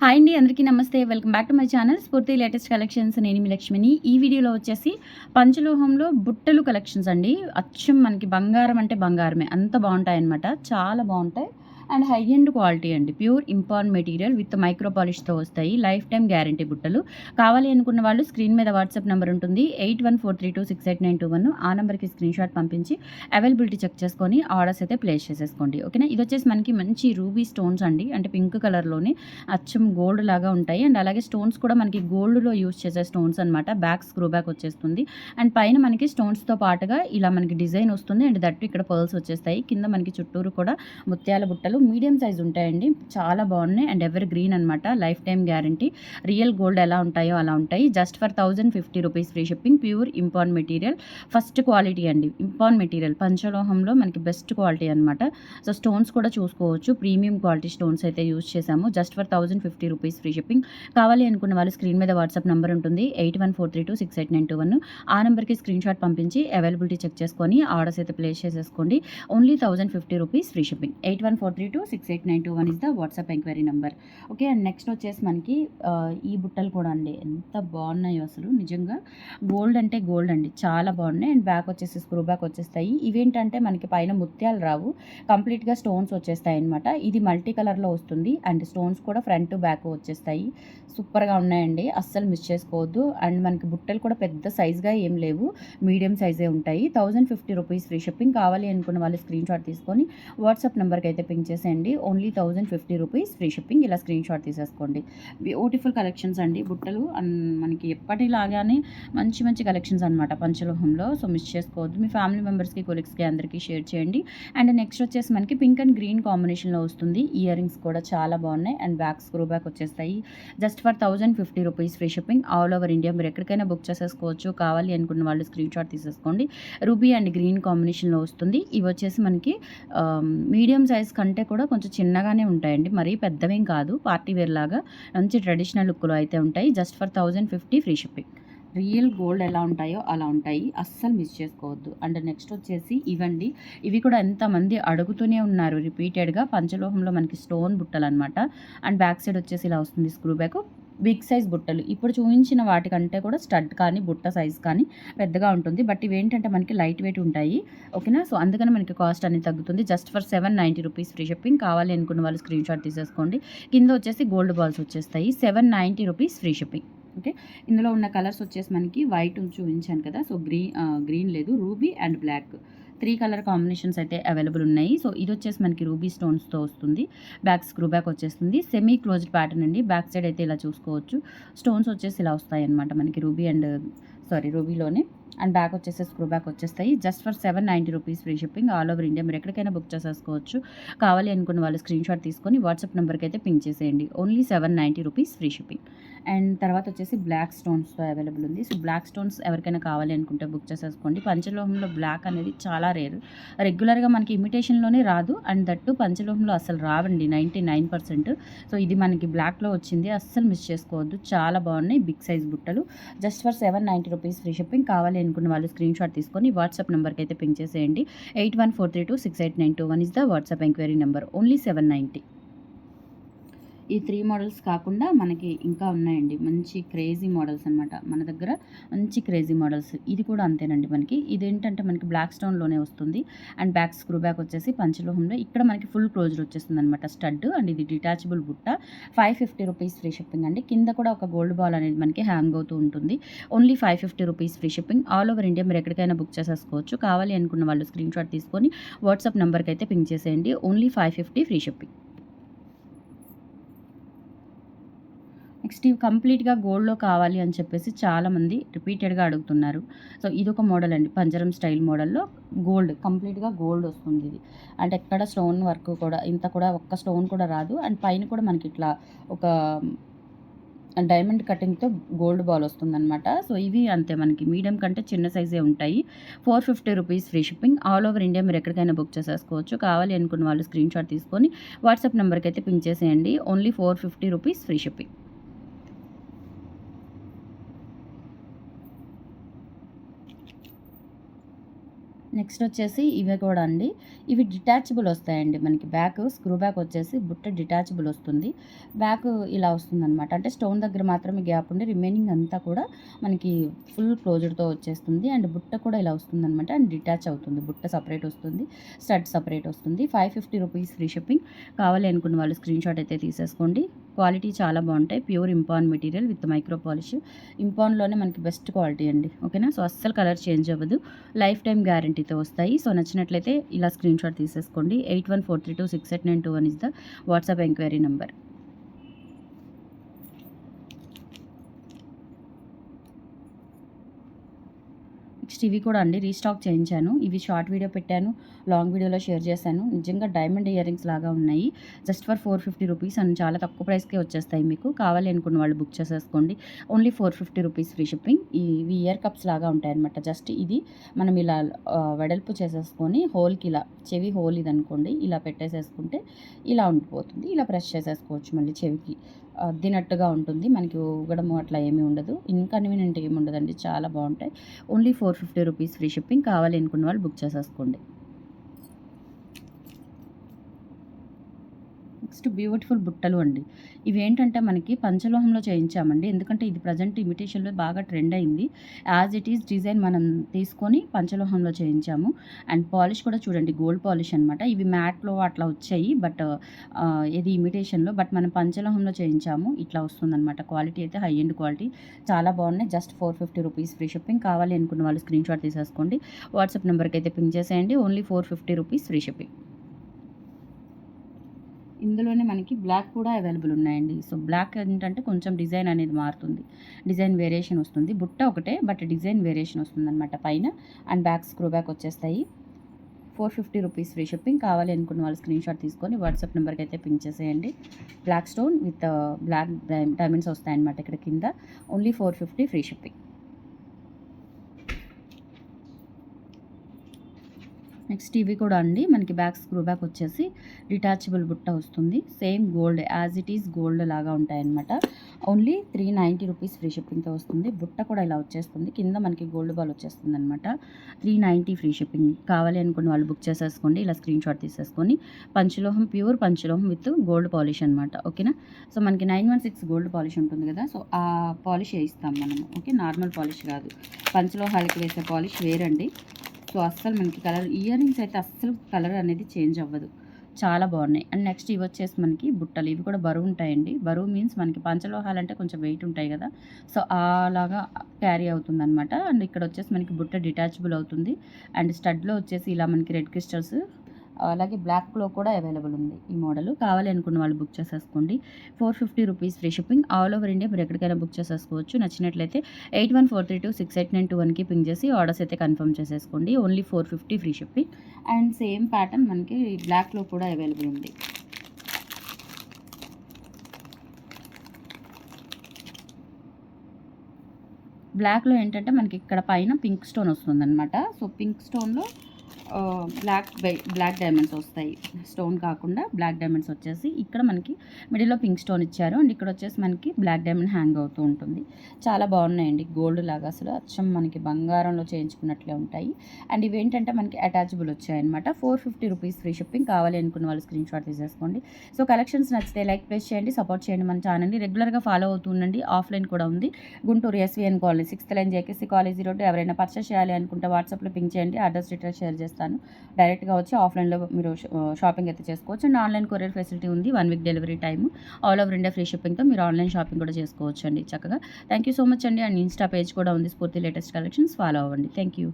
Hi అండి అందరికీ నమస్తే. Welcome back to my channel Spoorthi latest collections. నేను మీ లక్ష్మిని. ఈ వీడియోలో వచ్చేసి పంచలోహంలో బుట్టలు కలెక్షన్స్ అండి. అచ్చం మనకి బంగారం అంటే బంగారమే. అంత బాగుంటాయి అనమాట చాలా బాగుంటాయి. అండ్ హై ఎండ్ క్వాలిటీ అండి. ప్యూర్ ఇంపార్న్ మెటీరియల్ విత్ మైక్రో పాలిష్తో వస్తాయి. లైఫ్ టైం గ్యారంటీ బుట్టలు. కావాలి అనుకున్న వాళ్ళు స్క్రీన్ మీద వాట్సాప్ నెంబర్ ఉంటుంది. Eight one four three two six eight nine two one. ఆ నెంబర్కి స్క్రీన్ షాట్ పంపించి అవైలబిలిటీ చెక్ చేసుకొని ఆర్డర్స్ అయితే ప్లేస్ చేసేసుకోండి. ఓకేనా? ఇది వచ్చేసి మనకి మంచి రూబీ స్టోన్స్ అండి. అంటే పింక్ కలర్లోనే అచ్చం గోల్డ్ లాగా ఉంటాయి. అండ్ అలాగే స్టోన్స్ కూడా మనకి గోల్డ్లో యూస్ చేసే స్టోన్స్ అనమాట బ్యాక్ స్క్రూ బ్యాక్ వచ్చేస్తుంది. అండ్ పైన మనకి స్టోన్స్తో పాటుగా ఇలా మనకి డిజైన్ వస్తుంది. అండ్ దట్టు ఇక్కడ పర్ల్స్ వచ్చేస్తాయి. కింద మనకి చుట్టూరు కూడా ముత్యాల బుట్టలు మీడియం సైజ్ ఉంటాయండి. చాలా బాగున్నాయి. అండ్ ఎవర్ గ్రీన్ అనమాట lifetime guarantee. Real gold ఎలా ఉంటాయో అలా ఉంటాయి. Just for thousand fifty rupees free shipping. Pure ఇంపాన్ material. First quality అండి. ఇంపాన్ మెటీరియల్. పంచలోహంలో మనకి బెస్ట్ క్వాలిటీ అనమాట సో స్టోన్స్ కూడా చూసుకోవచ్చు. ప్రీమియం క్వాలిటీ స్టోన్స్ అయితే యూజ్ చేసాము just for thousand fifty rupees free shipping. కావాలి అనుకున్న వాళ్ళు స్క్రీన్ మీద వాట్సాప్ నెంబర్ ఉంటుంది. Eight one four three two six eight nine two one. ఆ నెంబర్కి స్క్రీన్ షాట్ పంపించి అవైలబిలిటీ చెక్ చేసుకొని ఆర్డర్స్ అయితే ప్లేస్ చేసేసుకోండి. Only thousand fifty rupees free shipping. Eight one four three two six eight nine two one is the WhatsApp enquiry number okay and next వచ్చేసి మనకి ఈ బుట్టలు కూడా అండి. ఎంత బాగున్నాయో అసలు నిజంగా. గోల్డ్ అంటే గోల్డ్ అండి. చాలా బాగున్నాయి. అండ్ బ్యాక్ వచ్చేసి స్క్రూ బ్యాక్ వచ్చేస్తాయి. ఇవేంటంటే మనకి పైన ముత్యాలు రావు. కంప్లీట్గా స్టోన్స్ వచ్చేస్తాయి అనమాట ఇది మల్టీ కలర్లో వస్తుంది. అండ్ స్టోన్స్ కూడా ఫ్రంట్ బ్యాక్ వచ్చేస్తాయి. సూపర్గా ఉన్నాయండి. అస్సలు మిస్ చేసుకోవద్దు. అండ్ మనకి బుట్టలు కూడా పెద్ద సైజ్గా ఏం లేవు. మీడియం సైజే ఉంటాయి. Thousand fifty rupees free shipping కావాలి అనుకున్న వాళ్ళు స్క్రీన్ షాట్ తీసుకొని వాట్సాప్ నెంబర్కి అయితే పింక్ వచ్చేసేయండి only thousand fifty rupees free shipping ఇలా స్క్రీన్ షాట్ తీసేసుకోండి. బ్యూటిఫుల్ కలెక్షన్స్ అండి. బుట్టలు అండ్ మనకి ఎప్పటిలాగానే మంచి మంచి కలెక్షన్స్ అనమాట పంచలోహంలో. సో మిస్ చేసుకోవద్దు. మీ ఫ్యామిలీ మెంబర్స్కి కొలీగ్స్కి అందరికీ షేర్ చేయండి. అండ్ నెక్స్ట్ వచ్చేసి మనకి పింక్ అండ్ గ్రీన్ కాంబినేషన్లో వస్తుంది. ఇయర్ రింగ్స్ కూడా చాలా బాగున్నాయి. అండ్ బ్యాక్ స్క్రూ బ్యాక్ వచ్చేస్తాయి. Just for thousand fifty rupees free shipping all over India మీరు ఎక్కడికైనా బుక్ చేసేసుకోవచ్చు. కావాలి అనుకున్న వాళ్ళు స్క్రీన్ షాట్ తీసేసుకోండి. రూబీ అండ్ గ్రీన్ కాంబినేషన్లో వస్తుంది. ఇవి వచ్చేసి మనకి మీడియం సైజ్ కంటే కూడా కొంచెం చిన్నగానే ఉంటాయండి. మరీ పెద్దవేం కాదు. పార్టీ వేర్ లాగా మంచి ట్రెడిషనల్ లుక్లో అయితే ఉంటాయి. Just for thousand fifty free shipping. Real gold ఎలా ఉంటాయో అలా ఉంటాయి. అస్సలు మిస్ చేసుకోవద్దు. అండ్ నెక్స్ట్ వచ్చేసి ఇవండి. ఇవి కూడా ఎంతమంది అడుగుతూనే ఉన్నారు రిపీటెడ్గా. పంచలోహంలో మనకి స్టోన్ బుట్టలు అనమాట అండ్ బ్యాక్ సైడ్ వచ్చేసి ఇలా వస్తుంది స్క్రూ బ్యాక్. బిగ్ సైజ్ బుట్టలు. ఇప్పుడు చూపించిన వాటికంటే కూడా స్టడ్ కానీ బుట్ట సైజ్ కానీ పెద్దగా ఉంటుంది. బట్ ఇవేంటంటే మనకి లైట్ వెయిట్ ఉంటాయి. ఓకేనా? సో అందుకని మనకి కాస్ట్ అనేది తగ్గుతుంది. Just for seven ninety rupees free shipping కావాలి అనుకున్న వాళ్ళు స్క్రీన్ షాట్ తీసేసుకోండి. కింద వచ్చేసి గోల్డ్ బాల్స్ వచ్చేస్తాయి. Seven ninety rupees free shipping. Okay? ఇందులో ఉన్న కలర్స్ వచ్చేసి మనకి వైట్ చూపించాను కదా. సో గ్రీన్ గ్రీన్ లేదు. Ruby and black. Three colour combinations అయితే అవైలబుల్ ఉన్నాయి. సో ఇది వచ్చేసి మనకి రూబీ స్టోన్స్తో వస్తుంది. బ్యాక్ స్క్రూ బ్యాక్ వచ్చేస్తుంది. సెమీ క్లోజ్డ్ ప్యాటర్న్ అండి. బ్యాక్ సైడ్ అయితే ఇలా చూసుకోవచ్చు. స్టోన్స్ వచ్చేసి ఇలా వస్తాయి అనమాట మనకి రూబీ అండ్ సారీ రూబీలోనే. అండ్ బ్యాక్ వచ్చేసి స్క్రూ బ్యాక్ వచ్చేస్తాయి. Just for seven ninety rupees free shipping all over India. మీరు ఎక్కడికైనా బుక్ చేసేసుకోవచ్చు. కావాలి అనుకున్న వాళ్ళు స్క్రీన్ షాట్ తీసుకొని వాట్సాప్ నెంబర్కి అయితే పింక్ చేసేయండి. Only seven ninety rupees free shipping. And తర్వాత వచ్చేసి బ్లాక్ స్టోన్స్తో అవైలబుల్ ఉంది. సో బ్లాక్ స్టోన్స్ ఎవరికైనా కావాలి అనుకుంటే బుక్ చేసేసుకోండి. పంచలోహంలో బ్లాక్ అనేది చాలా రేర్. రెగ్యులర్గా మనకి ఇమిటేషన్లోనే రాదు. అండ్ దట్టు పంచలోహంలో అసలు రావండి నైంటీ నైన్ పర్సెంట్. సో ఇది మనకి బ్లాక్లో వచ్చింది. అస్సలు మిస్ చేసుకోవద్దు. చాలా బాగున్నాయి బిగ్ సైజ్ బుట్టలు. Just for seven ninety rupees free shipping కావాలి అనుకున్న వాళ్ళు స్క్రీన్ షాట్ తీసుకొని వాట్సాప్ నెంబర్కి అయితే పింక్ చేసేయండి. Eight one four three two six eight nine two one is the WhatsApp enquiry number only seven ninety ఈ three models కాకుండా మనకి ఇంకా ఉన్నాయండి. మంచి క్రేజీ మోడల్స్ అనమాట మన దగ్గర మంచి క్రేజీ మోడల్స్ ఇది కూడా అంతేనండి మనకి. ఇదేంటంటే మనకి బ్లాక్ స్టోన్లోనే వస్తుంది. అండ్ బ్యాక్ స్క్రూ బ్యాక్ వచ్చేసి పంచలోహంలో. ఇక్కడ మనకి ఫుల్ క్లోజర్ వచ్చేస్తుంది అనమాట స్టడ్ అండ్ ఇది డిటాచబుల్ బుట్ట. Five fifty rupees free shipping అండి. కింద కూడా ఒక గోల్డ్ బాల్ అనేది మనకి హ్యాంగ్ అవుతూ ఉంటుంది. Only five fifty rupees free shipping all over India మీరు ఎక్కడికైనా బుక్ చేసేసుకోవచ్చు. కావాలి అనుకున్న వాళ్ళు స్క్రీన్ షాట్ తీసుకొని వాట్సాప్ నెంబర్కి అయితే పింక్ చేసేయండి. Only five fifty free shipping next ఇవి కంప్లీట్గా గోల్డ్లో కావాలి అని చెప్పేసి చాలామంది రిపీటెడ్గా అడుగుతున్నారు. సో ఇది ఒక మోడల్ అండి. పంజరం స్టైల్ మోడల్లో గోల్డ్ కంప్లీట్గా గోల్డ్ వస్తుంది ఇది. అంటే ఎక్కడ స్టోన్ వర్క్ కూడా ఇంత కూడా ఒక్క స్టోన్ కూడా రాదు. అండ్ పైన కూడా మనకి ఇట్లా ఒక డైమండ్ కటింగ్తో గోల్డ్ బాల్ వస్తుందన్నమాట. సో ఇవి అంతే మనకి. మీడియం కంటే చిన్న సైజే ఉంటాయి. Four fifty rupees free shipping. All over India మీరు ఎక్కడికైనా బుక్ చేసేసుకోవచ్చు. కావాలి అనుకున్న వాళ్ళు స్క్రీన్ షాట్ తీసుకొని వాట్సాప్ నెంబర్కి అయితే పింక్ చేసేయండి. Only four fifty rupees free shipping. Next వచ్చేసి ఇవి కూడా అండి. ఇవి డిటాచబుల్ వస్తాయండి మనకి బ్యాక్ స్క్రూ బ్యాక్ వచ్చేసి బుట్ట డిటాచబుల్ వస్తుంది. బ్యాక్ ఇలా వస్తుందన్నమాట. అంటే స్టోన్ దగ్గర మాత్రమే గ్యాప్ ఉండి రిమైనింగ్ అంతా కూడా మనకి ఫుల్ క్లోజ్డ్తో వచ్చేస్తుంది. అండ్ బుట్ట కూడా ఇలా వస్తుందన్నమాట. అండ్ డిటాచ్ అవుతుంది. బుట్ట సపరేట్ వస్తుంది. స్టడ్ సపరేట్ వస్తుంది. Five fifty rupees free shipping. కావాలి అనుకున్న వాళ్ళు స్క్రీన్ షాట్ అయితే తీసేసుకోండి. క్వాలిటీ చాలా బాగుంటాయి. Pure impon material with micro polish. ఇంపాన్లోనే మనకి బెస్ట్ క్వాలిటీ అండి. ఓకేనా? సో అస్సలు కలర్ చేంజ్ అవ్వదు. లైఫ్ టైం గ్యారంటీతో వస్తాయి. సో నచ్చినట్లయితే ఇలా స్క్రీన్ షాట్ తీసేసుకోండి. Eight one four three two six eight nine two one is the WhatsApp enquiry number. Next ఇవి కూడా అండి రీస్టాక్ చేయించాను. ఇవి షార్ట్ వీడియో పెట్టాను లాంగ్ వీడియోలో షేర్ చేశాను. నిజంగా డైమండ్ ఇయర్ రింగ్స్ లాగా ఉన్నాయి. Just for four fifty rupees and చాలా తక్కువ ప్రైస్కే వచ్చేస్తాయి మీకు. కావాలి అనుకున్న వాళ్ళు బుక్ చేసేసుకోండి. Only four fifty rupees free shipping. ఇవి ఇయర్ కప్స్ లాగా ఉంటాయన్నమాట. జస్ట్ ఇది మనం ఇలా వెడల్పు చేసేసుకొని హోల్కి ఇలా చెవి హోల్ ఇది అనుకోండి ఇలా పెట్టేసేసుకుంటే ఇలా ఉండిపోతుంది. ఇలా ప్రెస్ చేసేసుకోవచ్చు మళ్ళీ చెవికి. అద్దినట్టుగా ఉంటుంది. మనకి ఊగడము అట్లా ఏమీ ఉండదు. ఇన్కన్వీనియంట్ ఏమి ఉండదండి. చాలా బాగుంటాయి. Only four fifty rupees free shipping కావాలి అనుకున్న వాళ్ళు బుక్ చేసేసుకోండి. నెక్స్ట్ బ్యూటిఫుల్ బుట్టలు అండి. ఇవి ఏంటంటే మనకి పంచలోహంలో చేయించామండి. ఎందుకంటే ఇది ప్రజెంట్ ఇమిటేషన్లో బాగా ట్రెండ్ అయింది. యాజ్ ఇట్ ఈస్ డిజైన్ మనం తీసుకొని పంచలోహంలో చేయించాము. అండ్ పాలిష్ కూడా చూడండి గోల్డ్ పాలిష్ అనమాట ఇవి మ్యాట్లో అట్లా వచ్చాయి బట్ ఇది ఇమిటేషన్లో బట్ మనం పంచలోహంలో చేయించాము. ఇట్లా వస్తుందన్నమాట. క్వాలిటీ అయితే హై ఎండ్ క్వాలిటీ చాలా బాగున్నాయి. Just four fifty rupees free shipping కావాలి అనుకున్న వాళ్ళు స్క్రీన్ షాట్ తీసేసుకోండి. వాట్సాప్ నెంబర్కి అయితే పింక్ చేసేయండి. Only four fifty rupees free shipping ఇందులోనే మనకి బ్లాక్ కూడా అవైలబుల్ ఉన్నాయండి. సో బ్లాక్ ఏంటంటే కొంచెం డిజైన్ అనేది మారుతుంది. డిజైన్ వేరియేషన్ వస్తుంది. బుట్ట ఒకటే బట్ డిజైన్ వేరియేషన్ వస్తుంది అనమాట పైన. అండ్ బ్యాక్ స్క్రూ బ్యాక్ వచ్చేస్తాయి. Four fifty rupees free shipping కావాలి అనుకున్న వాళ్ళు స్క్రీన్ షాట్ తీసుకొని వాట్సాప్ నెంబర్కి అయితే పింక్ చేసేయండి. Black stone with black diamonds వస్తాయన్నమాట ఇక్కడ కింద. Only four fifty free shipping next ఇవి కూడా అండి. మనకి బ్యాక్ స్క్రూ బ్యాక్ వచ్చేసి డిటాచబుల్ బుట్ట వస్తుంది. Same gold as it is gold లాగా ఉంటాయన్నమాట. Only three ninety rupees free షిప్పింగ్తో వస్తుంది. బుట్ట కూడా ఇలా వచ్చేస్తుంది. కింద మనకి గోల్డ్ బాల్ వచ్చేస్తుంది అనమాట త్రీ నైంటీ ఫ్రీ షిప్పింగ్. కావాలి అనుకున్న వాళ్ళు బుక్ చేసేసుకోండి. ఇలా స్క్రీన్ షాట్ తీసేసుకొని పంచలోహం ప్యూర్ పంచలోహం విత్ గోల్డ్ పాలిష్ అనమాట ఓకేనా? సో మనకి nine one six gold polish ఉంటుంది కదా. సో ఆ పాలిష్ వేయిస్తాం మనము ఓకే? నార్మల్ పాలిష్ కాదు. పంచలోహాలకి వేసే పాలిష్ వేరండి. సో అస్సలు మనకి కలర్ ఇయర్ రింగ్స్ అయితే అస్సలు కలర్ అనేది చేంజ్ అవ్వదు. చాలా బాగున్నాయి. అండ్ నెక్స్ట్ ఇవి వచ్చేసి మనకి బుట్టలు. ఇవి కూడా బరువు ఉంటాయండి. బరువు మీన్స్ మనకి పంచలోహాలు అంటే కొంచెం వెయిట్ ఉంటాయి కదా. సో అలాగా క్యారీ అవుతుంది అనమాట అండ్ ఇక్కడ వచ్చేసి మనకి బుట్ట డిటాచబుల్ అవుతుంది. అండ్ స్టడ్లో వచ్చేసి ఇలా మనకి రెడ్ క్రిస్టల్స్ అలాగే బ్లాక్లో కూడా అవైలబుల్ ఉంది ఈ మోడల్ కావాలి అనుకున్న వాళ్ళు బుక్ చేసేసుకోండి. Four fifty rupees free shipping all over India మీరు ఎక్కడికైనా బుక్ చేసేసుకోవచ్చు. నచ్చినట్లయితే eight one four three two six eight nine two వన్కి పింక్ చేసి ఆర్డర్స్ అయితే కన్ఫర్మ్ చేసేసుకోండి. Only four fifty free shipping and same pattern మనకి బ్లాక్లో కూడా అవైలబుల్ ఉంది. బ్లాక్లో ఏంటంటే మనకి ఇక్కడ పైన పింక్ స్టోన్ వస్తుందన్నమాట. సో పింక్ స్టోన్లో బ్లాక్ బ్లాక్ డైమండ్స్ వస్తాయి. స్టోన్ కాకుండా బ్లాక్ డైమండ్స్ వచ్చేసి ఇక్కడ మనకి మిడిల్లో పింక్ స్టోన్ ఇచ్చారు. అండ్ ఇక్కడ వచ్చేసి మనకి బ్లాక్ డైమండ్ హ్యాంగ్ అవుతూ ఉంటుంది. చాలా బాగున్నాయండి. గోల్డ్ లాగా అసలు అచ్చం మనకి బంగారంలో చేయించుకున్నట్లే ఉంటాయి. అండ్ ఇవి ఏంటంటే మనకి అటాచబుల్ వచ్చాయన్నమాట. Four fifty rupees free shipping కావాలి అనుకున్న వాళ్ళు స్క్రీన్ షాట్ తీసేసుకోండి. సో కలెక్షన్స్ నచ్చితే లైక్ ప్రెస్ చేయండి సపోర్ట్ చేయండి మన ఛానల్ని రెగ్యులర్గా ఫాలో అవుతుండండి ఆఫ్లైన్ కూడా ఉంది. Guntur SVN college sixth line JKC college road ఎవరైనా పర్చేస్ చేయాలి అనుకుంటే వాట్సాప్లో పింక్ చేయండి. అడ్రస్ డీటెయిల్స్ షేర్ చేస్తాను చేస్తాను. డైరెక్ట్గా వచ్చి ఆఫ్లైన్లో మీరు షాపింగ్ అయితే చేసుకోవచ్చు. అండ్ ఆన్లైన్ కొరియర్ ఫెసిలిటీ ఉంది. One week delivery time. All over India free షిప్పింగ్తో మీరు ఆన్లైన్ షాపింగ్ కూడా చేసుకోవచ్చు అండి చక్కగా. థ్యాంక్ యూ సో మచ్ అండి. అండ్ ఇన్స్టా పేజ్ కూడా ఉంది. స్ఫూర్తి లేటెస్ట్ కలెక్షన్స్ ఫాలో అవ్వండి. Thank you